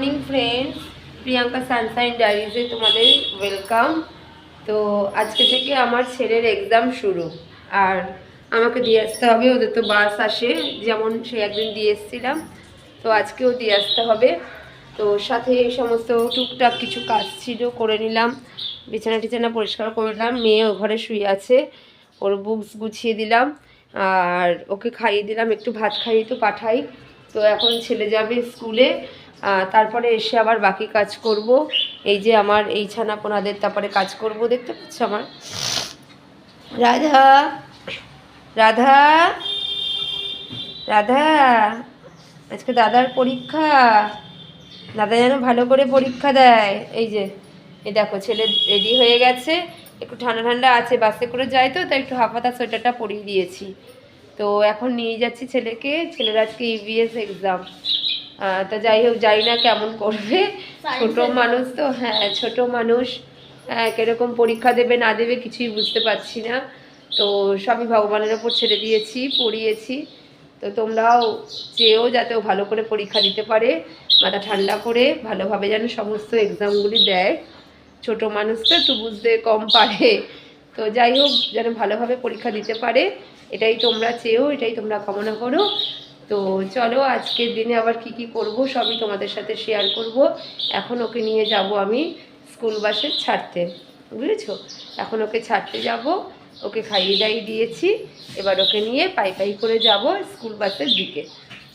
Morning friends Priyanka sunshine ডায়েরিজে তোমাদের welcome তো আজকে থেকে আমার ছেলের এক্সাম শুরু। আর আমাকে দিয়ে আসতে হবে, ওদের তো বাস আসে, যেমন সে একদিন দিয়ে এসেছিলাম। তো আজকেও দিয়ে আসতে হবে। তো সাথে এই সমস্ত টুকটাক কিছু কাজ ছিল, করে নিলাম। বিছানা টিছানা পরিষ্কার করে নিলাম। মেয়ে ও ঘরে শুয়ে আছে। ওর বুকস গুছিয়ে দিলাম। আর ওকে খাইয়ে দিলাম। একটু ভাত খাইয়ে তো পাঠাই। তো এখন ছেলে যাবে স্কুলে। তারপরে এসে আবার বাকি কাজ করব। এই যে আমার এই ছানাপোনাদের তারপরে কাজ করব, দেখতে পাচ্ছ আমার? রাধা রাধা রাধা, আজকে দাদার পরীক্ষা। দাদা যেন ভালো করে পরীক্ষা দেয়। এই যে, এই দেখো, ছেলে রেডি হয়ে গেছে। একটু ঠান্ডা ঠান্ডা আছে, বাসে করে যায় তো, তাই একটু হাফাতা সোয়েটারটা পরিয়ে দিয়েছি। তো এখন নিয়ে যাচ্ছি ছেলেকে। ছেলের আজকে E ইভিএস এক্সাম তা যাই হোক জানি না কেমন করবে। ছোট মানুষ তো হ্যাঁ ছোট মানুষ হ্যাঁ, কীরকম পরীক্ষা দেবে না দেবে কিছুই বুঝতে পারছি না। তো সবই ভগবানের ওপর ছেড়ে দিয়েছি পড়িয়েছি। তো তোমরাও চেয়েও যাতে ও ভালো করে পরীক্ষা দিতে পারে মাথা ঠান্ডা করে ভালোভাবে যেন সমস্ত এক্সামগুলি দেয়। ছোট মানুষ তো একটু বুঝতে কম পারে। তো যাই হোক যেন ভালোভাবে পরীক্ষা দিতে পারে। এটাই তোমরা চেয়েও এটাই তোমরা কামনা করো। তো চলো, আজকের দিনে আবার কি কি করব সবই তোমাদের সাথে শেয়ার করব। এখন ওকে নিয়ে যাব আমি স্কুল বাসে ছাড়তে, বুঝেছ? এখন ওকে ছাড়তে যাব, ওকে খাইয়ে দাইয়ে দিয়েছি, এবার ওকে নিয়ে পাই পাই করে যাব স্কুল বাসের দিকে।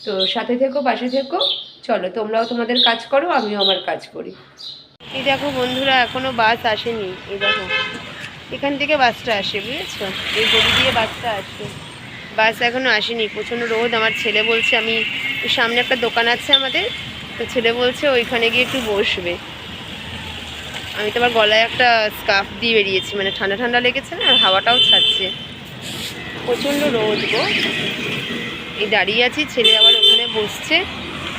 তো সাথে থেকো, পাশে থেকো, চলো তোমরাও তোমাদের কাজ করো, আমিও আমার কাজ করি। এই দেখো বন্ধুরা, এখনও বাস আসেনি, এই দেখো, এখান থেকে বাসটা আসে, বুঝেছ? এই গলি দিয়ে বাসটা আসে। বাস এখনও আসেনি। প্রচণ্ড রোদ। আমার ছেলে বলছে, আমি সামনে একটা দোকান আছে আমাদের। তো ছেলে বলছে, ওইখানে গিয়ে একটু বসবে। আমি তো আবার গলায় একটা স্কার্ফ দিয়ে বেরিয়েছি। মানে ঠান্ডা ঠান্ডা লেগেছে না, আর হাওয়াটাও ছাড়ছে। প্রচণ্ড রোদ গো। এই দাঁড়িয়ে আছি, ছেলে আবার ওখানে বসছে।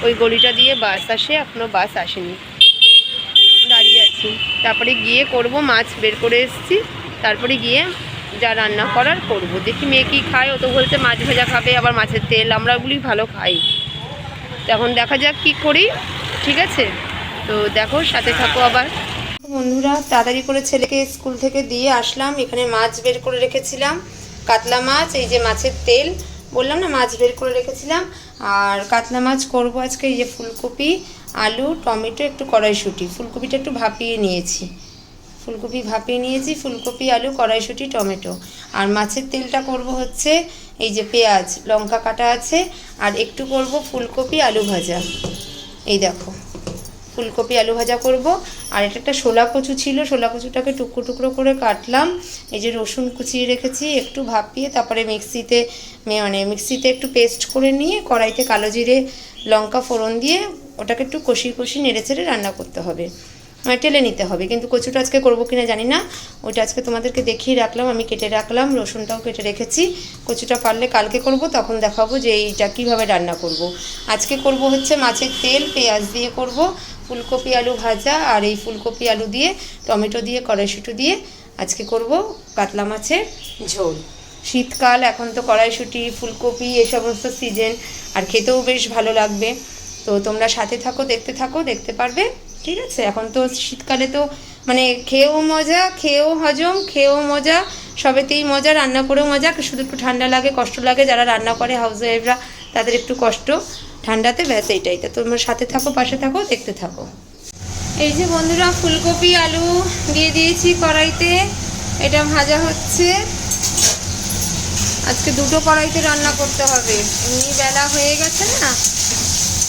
ওই গলিটা দিয়ে বাস আসে এখনও বাস আসেনি। দাঁড়িয়ে আছি। তারপরে গিয়ে করব মাছ, বের করে এসেছি। তারপরে গিয়ে যা রান্না করার করব। দেখি মেয়ে কি খায়, ও তো বলছে মাছ ভাজা খাবে, আবার মাছের তেল, আমরা ওগুলি ভালো খাই। এখন দেখা যাক কি করি, ঠিক আছে? তো দেখো, সাথে থাকো আবার। বন্ধুরা, তাড়াতাড়ি করে ছেলেকে স্কুল থেকে দিয়ে আসলাম। এখানে মাছ বের করে রেখেছিলাম, কাতলা মাছ, এই যে মাছের তেল। বললাম না, মাছ বের করে রেখেছিলাম। আর কাতলা মাছ করব আজকে এই যে ফুলকপি, আলু, টমেটো, একটু কড়াইশুঁটি। ফুলকপিটা একটু ভাপিয়ে নিয়েছি। ফুলকপি ভাপিয়ে নিয়েছি, ফুলকপি, আলু, কড়াইশুঁটি, টমেটো। আর মাছের তেলটা করব হচ্ছে এই যে পেঁয়াজ, লঙ্কা কাটা আছে, আর একটু করব ফুলকপি আলু ভাজা। এই দেখো, ফুলকপি আলু ভাজা করব। আর এটা একটা শোলা কচু ছিল শোলা কচুটাকে টুকরো টুকরো করে কাটলাম। এই যে রসুন কুচিয়ে রেখেছি, একটু ভাপিয়ে তারপরে মিক্সিতে মানে মিক্সিতে একটু পেস্ট করে নিয়ে কড়াইতে কালো জিরে, লঙ্কা ফোড়ন দিয়ে ওটাকে একটু কষি কষি নেড়ে চেড়ে রান্না করতে হবে। টেলে নিতে হবে। কিন্তু কচুটা আজকে করব কিনা জানি না। ওইটা আজকে তোমাদেরকে দেখিয়ে রাখলাম, আমি কেটে রাখলাম, রসুনটাও কেটে রেখেছি। কচুটা পারলে কালকে করব, তখন দেখাবো যে এইটা কীভাবে রান্না করব। আজকে করব হচ্ছে মাছের তেল, পেঁয়াজ দিয়ে করব, ফুলকপি আলু ভাজা আর এই ফুলকপি আলু দিয়ে, টমেটো দিয়ে, কড়াইশুঁটি দিয়ে আজকে করব কাতলা মাছের ঝোল। শীতকাল, এখন তো কড়াইশুঁটি, ফুলকপি, এই সমস্ত সিজন আর খেতেও বেশ ভালো লাগবে। তো তোমরা সাথে থাকো, দেখতে থাকো, দেখতে পারবে। ঠিক আছে, এখন তো শীতকালে তো মানে খেয়েও মজা, খেয়েও হজম, খেয়েও মজা, সবেতেই মজা, রান্না করেও মজা, শুধু একটু ঠান্ডা লাগে, কষ্ট লাগে, যারা রান্না করে হাউস ওয়াইফরা তাদের একটু কষ্ট। ঠান্ডাতে ব্যাস এইটাই, তো তোমরা সাথে থাকো, পাশে থাকো, দেখতে থাকো। এই যে বন্ধুরা, ফুলকপি, আলু দিয়ে দিয়েছি কড়াইতে, এটা ভাজা হচ্ছে। আজকে দুটো কড়াইতে রান্না করতে হবে। এমনি বেলা হয়ে গেছে না?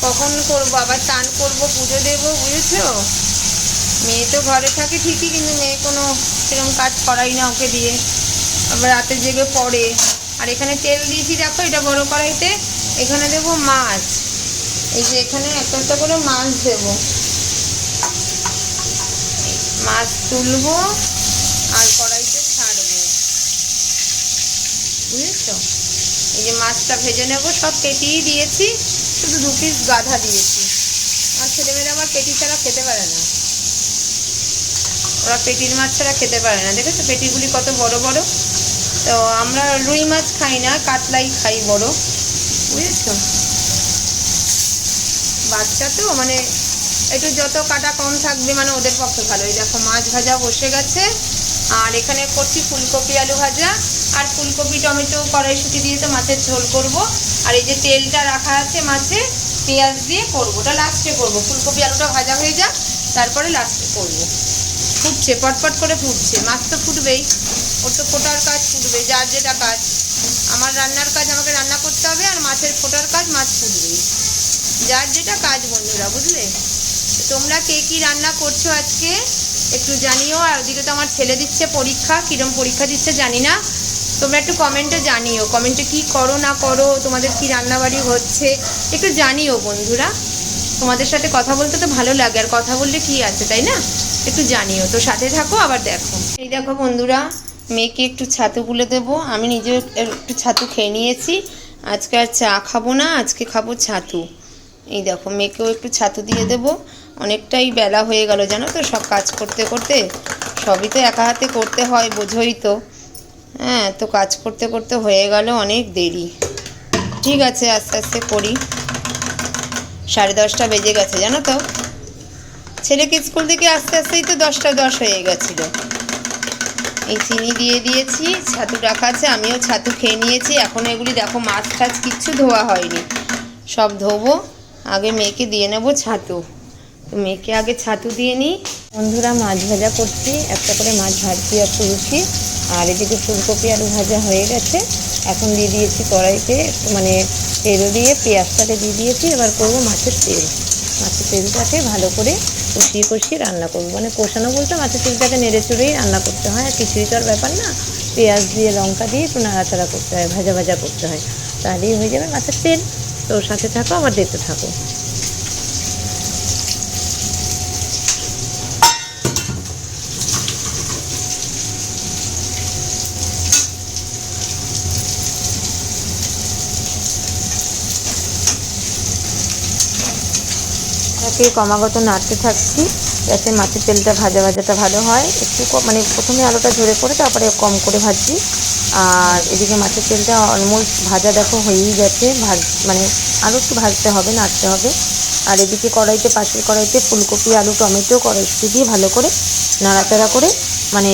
কখন করব? আবার চান করব, পুজো দেবো, বুঝেছ? মেয়ে তো ঘরে থাকে ঠিকই, কিন্তু মেয়ে কোনো সেরকম কাজ করাই না ওকে দিয়ে। আবার রাতে জেগে পড়ে। আর এখানে তেল দিয়েছি, দেখো এটা বড় কড়াইতে। এখানে দেবো মাছ। এই যে এখানে একটা একটা করে মাছ দেবো। মাছ তুলবো আর কড়াইতে ছাড়বো। বুঝেছ? এই যে মাছটা ভেজে নেব, সব কেটেই দিয়েছি। শুধু দু পিস গাধা দিয়েছি। আমার ছেলেমেয়েরা আমার পেটি ছাড়া খেতে পারে না। ওরা পেটির মাছ ছাড়া খেতে পারে না। দেখেছ পেটিগুলি কত বড় বড়? তো আমরা রুই মাছ খাই না, কাতলাই খাই বড়। বুঝেছ? বাচ্চা তো মানে একটু যত কাটা কম থাকবে মানে ওদের পক্ষে ভালো। এই দেখো মাছ ভাজা বসে গেছে। আর এখানে করছি ফুলকপি আলু ভাজা। আর ফুলকপি, টমেটো কড়াইশুটি দিয়ে তো মাছের ঝোল করব। আর এই যে তেলটা রাখা আছে মাছে, পেঁয়াজ দিয়ে করব। ওটা লাস্টে করব। ফুলকপি আলুটা ভাজা হয়ে যাক, তারপরে লাস্টে করব। ফুটছে, পটপট করে ফুটছে। মাছ তো ফুটবেই। ওর তো ফোটার কাজ ফুটবে, যার যেটা কাজ। আমার রান্নার কাজ আমাকে রান্না করতে হবে আর মাছের ফোটার কাজ মাছ ফুটবেই। যার যেটা কাজ বন্ধুরা, বুঝলে? তোমরা কে কি রান্না করছ আজকে? একটু জানিও। আর ওদিকে তো আমার ছেলে দিচ্ছে পরীক্ষা। কীরকম পরীক্ষা দিচ্ছে জানি না। তোমরা একটু কমেন্টে জানিও। কমেন্টে কি করো, না করো, তোমাদের কি রান্নাবাড়ি হচ্ছে, একটু জানিও বন্ধুরা। তোমাদের সাথে কথা বলতে তো ভালো লাগে, আর কথা বললে কি আছে, তাই না? একটু জানিও। তো সাথে থাকো, আবার দেখো। এই দেখো বন্ধুরা, মেয়েকে একটু ছাতু গুলে দেবো। আমি নিজে একটু ছাতু খেয়ে নিয়েছি। আজকে আর চা খাব না, আজকে খাব ছাতু। এই দেখো, মেয়েকেও একটু ছাতু দিয়ে দেবো। অনেকটাই বেলা হয়ে গেল, জানো তো, সব কাজ করতে করতে। সবই তো একা হাতে করতে হয়, বোঝোই তো। হ্যাঁ তো কাজ করতে করতে হয়ে গেল অনেক দেরি। ঠিক আছে, আস্তে আস্তে করি। সাড়ে দশটা বেজে গেছে, জানো তো? ছেলেকে স্কুল থেকে আস্তে আস্তেই তো দশটা দশ হয়ে গেছিল। এই চিনি দিয়ে দিয়েছি, ছাতু রাখা আছে, আমিও ছাতু খেয়ে নিয়েছি। এখন এগুলি দেখো, মাছ টাছ কিচ্ছু ধোয়া হয়নি। সব ধোবো, আগে মেয়েকে দিয়ে নেব ছাতু। তো মেয়েকে আগে ছাতু দিয়ে নিই। বন্ধুরা, মাছ ভাজা করছি, একটা করে মাছ ভাজছি আর তুলছি। আর এদিকে ফুলকপি আলু ভাজা হয়ে গেছে। এখন দিয়ে দিয়েছি কড়াইতে মানে তেল দিয়ে, পেঁয়াজটাকে দিয়ে দিয়েছি। এবার করব মাছের তেল। মাছের তেলটাকে ভালো করে কষিয়ে কষিয়ে রান্না করব। মানে কষানো বলতে মাছের তেলটাকে নেড়ে চড়েই রান্না করতে হয়। আর কিছুই তো আর ব্যাপার না। পেঁয়াজ দিয়ে, লঙ্কা দিয়ে একটু নাড়াচাড়া করতে হয়, ভাজা ভাজা করতে হয়। তাহলেই হয়ে যাবে মাছের তেল। তো সাথে থাকো আবার দেখতে থাকো। তাকে ক্রমাগত নাড়তে থাকছি, যাতে মাছের তেলটা ভাজা ভাজাটা ভালো হয়। একটু মানে প্রথমে আলুটা ঝরে করে তারপরে কম করে ভাজছি। আর এদিকে মাছের তেলটা অলমোস্ট ভাজা দেখো হয়েই গেছে। ভাজ মানে আরও একটু ভাজতে হবে, নাড়তে হবে। আর এদিকে কড়াইতে, পাশের কড়াইতে ফুলকপি, আলু, টমেটো, কড়াইশুটি দিয়ে ভালো করে নাড়াচাড়া করে মানে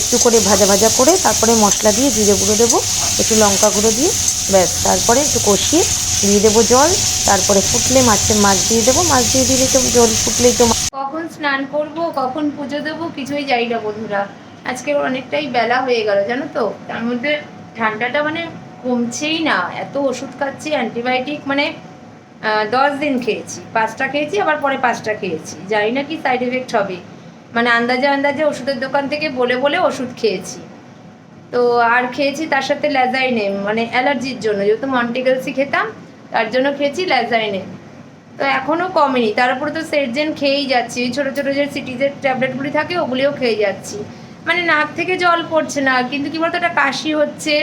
একটু করে ভাজা ভাজা করে তারপরে মশলা দিয়ে জিরে গুঁড়ো দেবো, একটু লঙ্কা গুঁড়ো দিয়ে, ব্যাস। তারপরে একটু কষিয়ে দিয়ে দেবো জল। তারপরে ফুটলে মাছের মাছ দিয়ে দেবো, মাছ দিয়ে দিলে তো জল ফুটলেই তো কখন স্নান করব, কখন পুজো দেবো কিছুই জানি না বন্ধুরা। আজকে অনেকটাই বেলা হয়ে গেল, জানো তো? তার মধ্যে ঠান্ডাটা মানে কমছেই না, এত ওষুধ খাচ্ছি, অ্যান্টিবায়োটিক মানে দশ দিন খেয়েছি। পাঁচটা খেয়েছি, আবার পরে পাঁচটা খেয়েছি। জানি না কি সাইড এফেক্ট হবে। মানে আন্দাজে আন্দাজে ওষুধের দোকান থেকে বলে বলে ওষুধ খেয়েছি। তো আর খেয়েছি তার সাথে ল্যাজাইনেম মানে অ্যালার্জির জন্য। যেহেতু মন্টিগেলসি খেতাম তার জন্য খেয়েছি ল্যাজাইনে তো এখনও কমেনি। তার উপরে তো সেটজেন খেয়েই যাচ্ছি। ওই ছোটো ছোটো যে সিটিজের ট্যাবলেটগুলি থাকে, ওগুলিও খেয়ে যাচ্ছি। মানে নাক থেকে জল পড়ছে না, কিন্তু কি বলতো, একটা কাশি হচ্ছে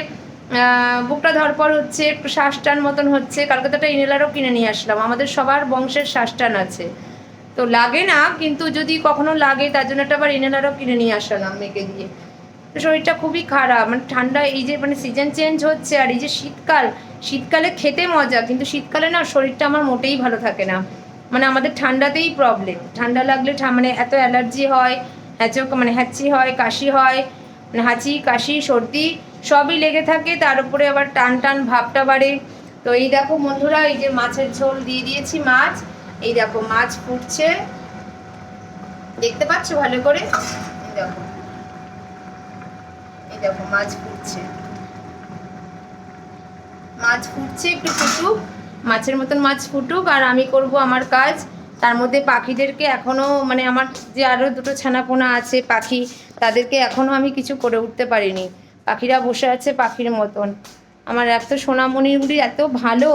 বুকটা ধরপড় হচ্ছে একটু শ্বাস মতন হচ্ছে। কালকে তো একটা ইনহেলারও কিনে নিয়ে আসলাম। আমাদের সবার বংশের শ্বাস টান আছে। তো লাগে না, কিন্তু যদি কখনো লাগে, তার জন্য একটা আবার ইনহেলারও কিনে নিয়ে আসলাম মেয়েকে দিয়ে। তো শরীরটা খুবই খারাপ। মানে ঠান্ডা, এই যে মানে সিজন চেঞ্জ হচ্ছে, আর এই যে শীতকাল শীতকালে খেতে মজা, কিন্তু শীতকালে না শরীরটা আমার মোটেই ভালো থাকে না। মানে আমাদের ঠান্ডাতেই প্রবলেম ঠান্ডা লাগলে মানে এত অ্যালার্জি হয়, হ্যাচো মানে হ্যাচি হয়, কাশি হয় মানে হাঁচি, কাশি, সর্দি সবই লেগে থাকে, তার উপরে আবার টান টান ভাবটা বাড়ে। তো এই দেখো বন্ধুরা, এই যে মাছের ঝোল দিয়ে দিয়েছি মাছ। এই দেখো মাছ ফুটছে। দেখতে পাচ্ছ ভালো করে? দেখো। এই দেখো মাছ ফুটছে। মাছ ফুটছে, একটু ফুটুক। মাছের মতন মাছ ফুটুক আর আমি করব আমার কাজ। তার মধ্যে পাখিদেরকে এখনও মানে আমার যে আরও দুটো ছানাপোনা আছে, পাখি, তাদেরকে এখনও আমি কিছু করে উঠতে পারিনি। পাখিরা বসে আছে পাখির মতন। আমার এত সোনামণিগুলি এত ভালো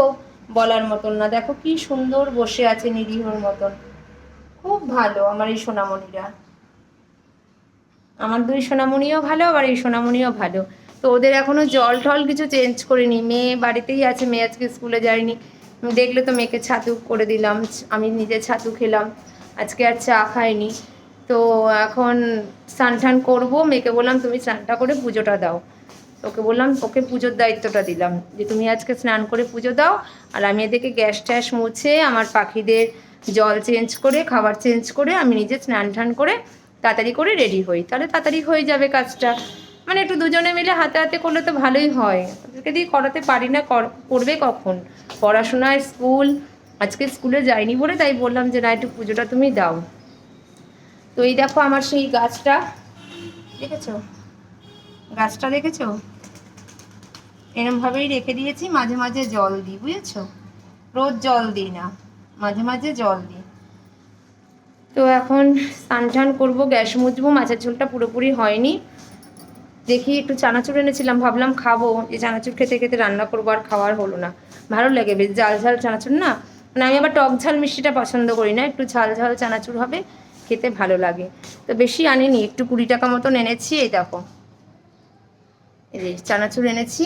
বলার মতন না। দেখো কি সুন্দর বসে আছে নিরীহর মতন। খুব ভালো আমার এই সোনামণিরা। আমার দুই সোনামণিও ভালো, আবার এই সোনামণিও ভালো। তো ওদের এখনও জল টল কিছু চেঞ্জ করিনি। মেয়ে বাড়িতেই আছে, মেয়ে আজকে স্কুলে যায়নি। দেখলে তো মেয়েকে ছাতু করে দিলাম, আমি নিজে ছাতু খেলাম। আজকে আর চা খাইনি। তো এখন স্নান টান করব, মেয়েকে বললাম, তুমি স্নানটা করে পুজোটা দাও। ওকে বললাম, ওকে পুজোর দায়িত্বটা দিলাম, যে তুমি আজকে স্নান করে পুজো দাও, আর আমি এদেরকে গ্যাস ট্যাস মুছে আমার পাখিদের জল চেঞ্জ করে, খাবার চেঞ্জ করে, আমি নিজে স্নান টান করে তাড়াতাড়ি করে রেডি হই। তাহলে তাড়াতাড়ি হয়ে যাবে কাজটা। মানে একটু দুজনে মিলে হাতে হাতে করলে তো ভালোই হয়। ওদেরকে দিয়ে করাতে পারি না, কর- করবে কখন? পড়াশোনায় স্কুল, আজকে স্কুলে যাইনি বলে তাই বললাম যে, না, একটু পুজোটা তুমি দাও। তো এই দেখো আমার সেই গাছটা। দেখেছ? গাছটা দেখেছ? এরমভাবেই রেখে দিয়েছি, মাঝে মাঝে জল দিই, বুঝেছ? রোজ জল দিই না, মাঝে মাঝে জল দিই। তো এখন স্নান টান করব, গ্যাস মুছবো, মাছের ঝোলটা পুরোপুরি হয়নি। দেখি একটু চানাচুর এনেছিলাম, ভাবলাম খাব। যে চানাচুর খেতে খেতে রান্না করব আর খাওয়ার হলো না। ভালো লাগে বেশ, ঝাল ঝাল চানাচুর না? মানে আমি আবার টক ঝাল মিষ্টিটা পছন্দ করি না, একটু ঝাল ঝাল চানাচুর হবে, খেতে ভালো লাগে। তো বেশি আনিনি, একটু কুড়ি টাকা মতন এনেছি, এই দেখো। এই যে চানাচুর এনেছি।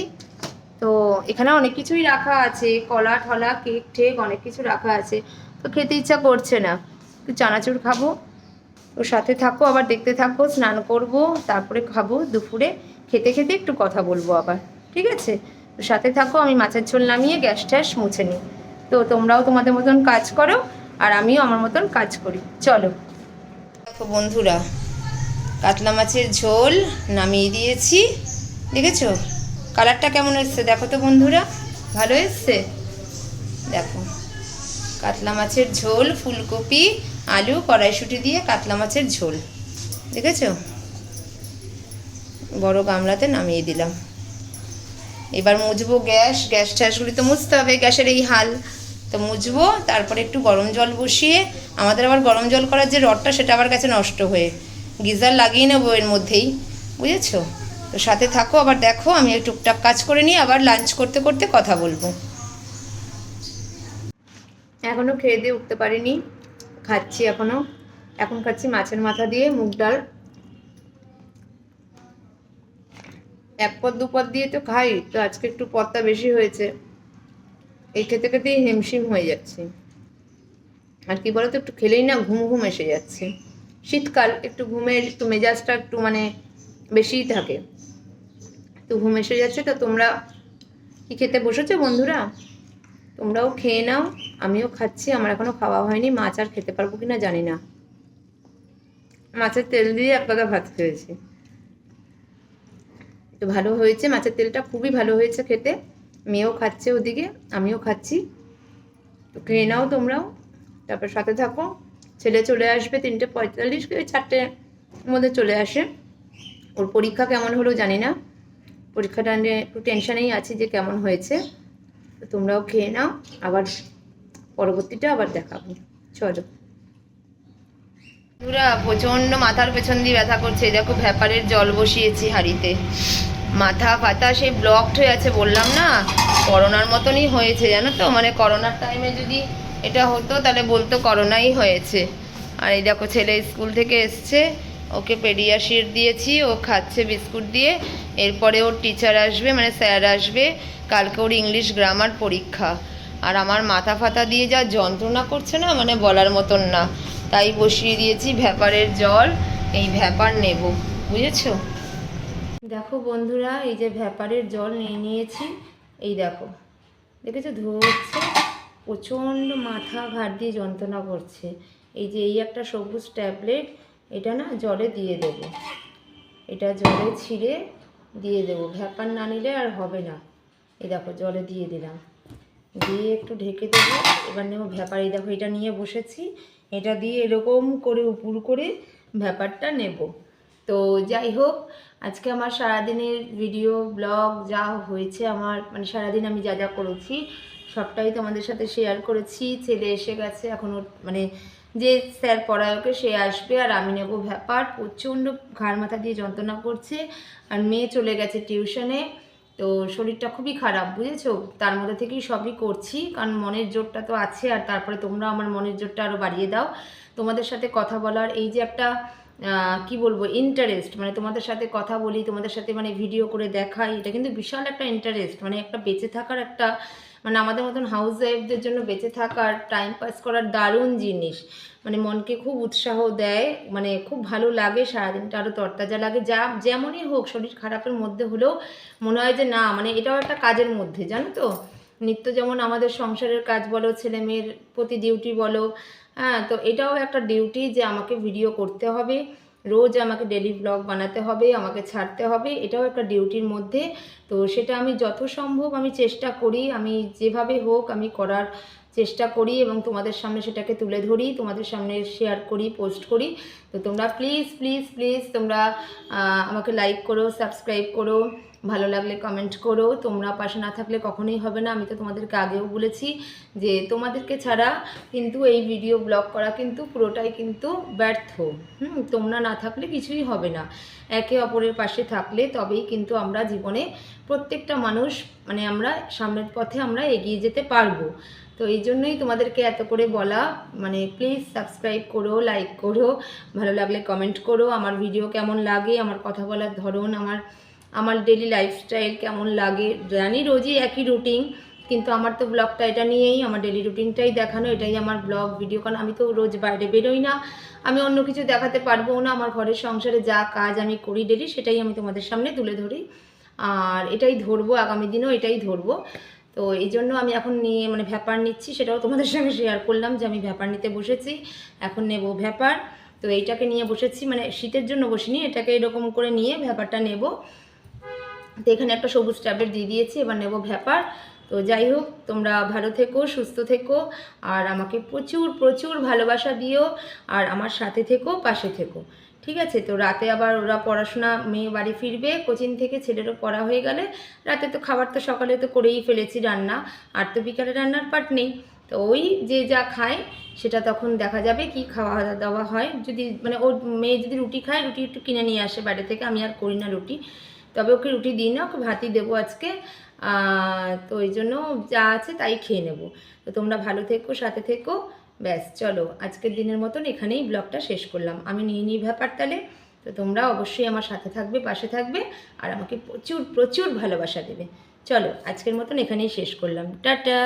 তো এখানে অনেক কিছুই রাখা আছে, কলা, ঠলা, কেক, ঠেক অনেক কিছু রাখা আছে। তো খেতে ইচ্ছা করছে না। একটু চানাচুর খাব। ওর সাথে থাকো, আবার দেখতে থাকো, স্নান করব, তারপরে খাব দুপুরে। খেতে খেতে একটু কথা বলব আবার, ঠিক আছে? তো সাথে থাকো, আমি মাছের ঝোল নামিয়ে গ্যাস ট্যাস মুছে নিই। তো তোমরাও তোমাদের মতন কাজ করো, আর আমিও আমার মতন কাজ করি। চলো। দেখো বন্ধুরা, কাতলা মাছের ঝোল নামিয়ে দিয়েছি, দেখেছ? কালারটা কেমন এসছে দেখো তো বন্ধুরা, ভালো এসছে? দেখো, কাতলা মাছের ঝোল, ফুলকপি আলু, কড়াইশুঁটি দিয়ে কাতলা মাছের ঝোল। দেখেছ? বড় গামলাতে নামিয়ে দিলাম। এবার মুছবো গ্যাস। গ্যাস ট্যাসগুলি তো মুছতে হবে, গ্যাসের এই হাল। তো মুছবো তারপরে একটু গরম জল বসিয়ে, আমাদের আবার গরম জল করার যে রডটা, সেটা আবার কাছে নষ্ট হয়ে, গিজার লাগিয়ে নেব এর মধ্যেই। বুঝেছ? তো সাথে থাকো, আবার দেখো, আমি টুকটাক কাজ করে নিয়ে আবার লাঞ্চ করতে করতে কথা বলব। এখনও খেয়ে দিয়ে উঠতে পারিনি। খাচ্ছি এখনও। এখন খাচ্ছি মাছের মাথা দিয়ে মুগ ডাল। এক পদ, দু পদ দিয়ে তো খাই, তো আজকে একটু পদটা বেশি হয়েছে। এই খেতে খেতেই হিমশিম হয়ে যাচ্ছে। আর কি বলতো, একটু খেলেই না ঘুম ঘুম এসে যাচ্ছে। শীতকাল, একটু ঘুমের, একটু মেজাজটা একটু মানে বেশিই থাকে। তো ঘুম এসে যাচ্ছে, তো তোমরা কি খেতে বসেছো বন্ধুরা? তোমরাও খেয়ে নাও, আমিও খাচ্ছি, আমার এখনও খাওয়া হয়নি, মাছ আর খেতে পারব কিনা জানি না। মাছের তেল দিয়ে এক গাদা ভাত খেয়েছি। তো ভালো হয়েছে, মাছের তেলটা খুবই ভালো হয়েছে খেতে। মেয়েও খাচ্ছে ওদিকে, আমিও খাচ্ছি। তো খেয়ে নাও তোমরাও, তারপর সাথে থাকো। ছেলে চলে আসবে তিনটে পঁয়তাল্লিশ কি ওই চারটের মধ্যে চলে আসে। ওর পরীক্ষা কেমন হলো জানি না। পরীক্ষাটা একটু টেনশানেই আছি যে কেমন হয়েছে। তো তোমরাও খেয়ে নাও, আবার পরবর্তীটা আবার দেখাবো। চলো। পুরা প্রচণ্ড মাথার পেছন দিয়ে ব্যথা করছে। দেখো, ভ্যাপারের জল বসিয়েছি হাঁড়িতে। মাথা ফাতা সেই ব্লকড হয়ে আছে, বললাম না? করোনার মতনই হয়েছে, জানো তো? মানে করোনার টাইমে যদি এটা হতো, তাহলে বলতো করোনাই হয়েছে। আর এই দেখো, ছেলে স্কুল থেকে এসছে। ওকে পেডিয়াশির দিয়েছি, ও খাচ্ছে বিস্কুট দিয়ে। এরপরে ওর টিচার আসবে মানে স্যার আসবে, কালকে ওর ইংলিশ গ্রামার পরীক্ষা। আর আমার মাথা ফাতা দিয়ে যা যন্ত্রণা করছে না মানে বলার মতন না। তাই বসিয়ে দিয়েছি ভ্যাপারের জল, এই ভ্যাপার নেব, বুঝেছ? দেখো বন্ধুরা, এই যে ভ্যাপারের জল নিয়ে নিয়েছি, এই দেখো। দেখেছ, ধরছে, প্রচণ্ড মাথা ঘাট দিয়ে যন্ত্রণা করছে। এই যে এই একটা সবুজ ট্যাবলেট এটা না জলে দিয়ে দেব। এটা জলে ছিঁড়ে দিয়ে দেবো। ভ্যাপার না নিলে আর হবে না। এই দেখো, জলে দিয়ে দিলাম। দিয়ে একটু ঢেকে দেবো। এবার নেব ভ্যাপার এই দেখো, এটা নিয়ে বসেছি। এটা দিয়ে এরকম করে উপুর করে ভ্যাপারটা নেব। তো যাই হোক, আজকে আমার সারাদিনের ভিডিও, ব্লগ যা হয়েছে আমার মানে সারাদিন আমি যা যা করেছি, সবটাই তোমাদের সাথে শেয়ার করেছি। ছেলে এসে গেছে, এখন মানে যে স্যার পড়ায় ওকে সে আসবে আর আমি নেব ভ্যাপার প্রচণ্ড ঘাড় মাথা দিয়ে যন্ত্রণা করছে আর মেয়ে চলে গেছে টিউশনে। তো শরীরটা খুবই খারাপ, বুঝেছ? তার মধ্যে থেকেই সবই করছি, কারণ মনের জোরটা তো আছে আর তারপরে তোমরা আমার মনের জোরটা আরও বাড়িয়ে দাও। তোমাদের সাথে কথা বলার এই যে একটা কি বলব ইন্টারেস্ট মানে তোমাদের সাথে কথা বলি, তোমাদের সাথে মানে ভিডিও করে দেখাই, এটা কিন্তু বিশাল একটা ইন্টারেস্ট মানে একটা বেঁচে থাকার একটা মানে আমাদের মতন হাউস ওয়াইফদের জন্য বেঁচে থাকার টাইম পাস করার দারুণ জিনিস। মানে মনকে খুব উৎসাহ দেয় মানে খুব ভালো লাগে, সারাদিনটা আরও তরতাজা লাগে। যা, যেমনই হোক, শরীর খারাপের মধ্যে হলেও মনে হয় যে না মানে এটাও একটা কাজের মধ্যে, জানো তো? নিত্য যেমন আমাদের সংসারের কাজ বলো ছেলে মেয়ের প্রতি ডিউটি বলো হ্যাঁ তো এটাও একটা ডিউটি যে আমাকে ভিডিও করতে হবে। রোজ আমাকে ডেলি ব্লগ বানাতে হবে, আমাকে ছাড়তে হবে, এটাও একটা ডিউটির মধ্যে। তো সেটা আমি যত সম্ভব আমি চেষ্টা করি, আমি যেভাবে হোক আমি করার চেষ্টা করি এবং তোমাদের সামনে সেটাকে তুলে ধরি, তোমাদের সামনে শেয়ার করি পোস্ট করি। তো তোমরা প্লিজ প্লিজ প্লিজ তোমরা আমাকে লাইক করো সাবস্ক্রাইব করো। ভালো লাগলে কমেন্ট করো। তোমরা পাশে না থাকলে কখনোই হবে না। আমি তো তোমাদেরকে আগেও বলেছি যে তোমাদেরকে ছাড়া কিন্তু এই ভিডিও ব্লগ করা কিন্তু পুরোটাই কিন্তু ব্যর্থ। হুম, তোমরা না থাকলে কিছুই হবে না। একে অপরের পাশে থাকলে তবেই কিন্তু আমরা জীবনে প্রত্যেকটা মানুষ মানে আমরা সামনের পথে আমরা এগিয়ে যেতে পারব। তো এই জন্যই তোমাদেরকে এত করে বলা মানে প্লিজ সাবস্ক্রাইব করো লাইক করো, ভালো লাগলে কমেন্ট করো। আমার ভিডিও কেমন লাগে, আমার কথা বলার ধরন, আমার আমার ডেলি লাইফস্টাইল কেমন লাগে জানি রোজই একই রুটিন কিন্তু আমার তো ব্লগটা এটা নিয়েই, আমার ডেলি রুটিনটাই দেখানো, এটাই আমার ব্লগ ভিডিও কারণ আমি তো রোজ বাইরে বেরোই না। আমি অন্য কিছু দেখাতে পারব না, আমার ঘরের সংসারে যা কাজ আমি করি ডেলি সেটাই আমি তোমাদের সামনে তুলে ধরি। আর এটাই ধরবো, আগামী দিনেও এটাই ধরবো। তো এই জন্য আমি এখন নিয়ে মানে ভ্যাপার নিচ্ছি, সেটাও তোমাদের সঙ্গে শেয়ার করলাম যে আমি ভ্যাপার নিতে বসেছি, এখন নেব ভ্যাপার তো এইটাকে নিয়ে বসেছি মানে শীতের জন্য বসিনি, এটাকে এরকম করে নিয়ে ভ্যাপারটা নেব। তো এখানে একটা সবুজ ট্যাবলেট দিয়ে দিয়েছি, এবার নেব ভ্যাপার। তো যাই হোক, তোমরা ভালো থেকো, সুস্থ থেকো, আর আমাকে প্রচুর প্রচুর ভালোবাসা দিও, আর আমার সাথে থেকো, পাশে থেকো। ঠিক আছে? তো রাতে আবার ওরা পড়াশোনা, মেয়ে বাড়ি ফিরবে কোচিং থেকে ছেলেরও পড়া হয়ে গেলে, রাতে তো খাবার তো সকালে তো করেই ফেলেছি রান্না, আর তো বিকালে রান্নার পাট নেই। তো ওই যে যা খায়, সেটা তখন দেখা যাবে কি খাওয়া দাওয়া হয়। যদি মানে ওর মেয়ে যদি রুটি খায়, রুটি একটু কিনে নিয়ে আসে বাড়ি থেকে, আমি আর করি না রুটি। তবে ওকে রুটি দিই না, ওকে ভাতই দেবো আজকে। তো এই জন্য যা আছে তাই খেয়ে নেব। তো তোমরা ভালো থেকো, সাথে থেকো। ব্যাস, চলো, আজকের দিনের মতন এখানেই ব্লগটা শেষ করলাম। আমি নিয়ে নিই ব্যাপার তাহলে তো তোমরা অবশ্যই আমার সাথে থাকবে, পাশে থাকবে, আর আমাকে প্রচুর প্রচুর ভালোবাসা দেবে। চলো, আজকের মতন এখানেই শেষ করলাম। টাটা!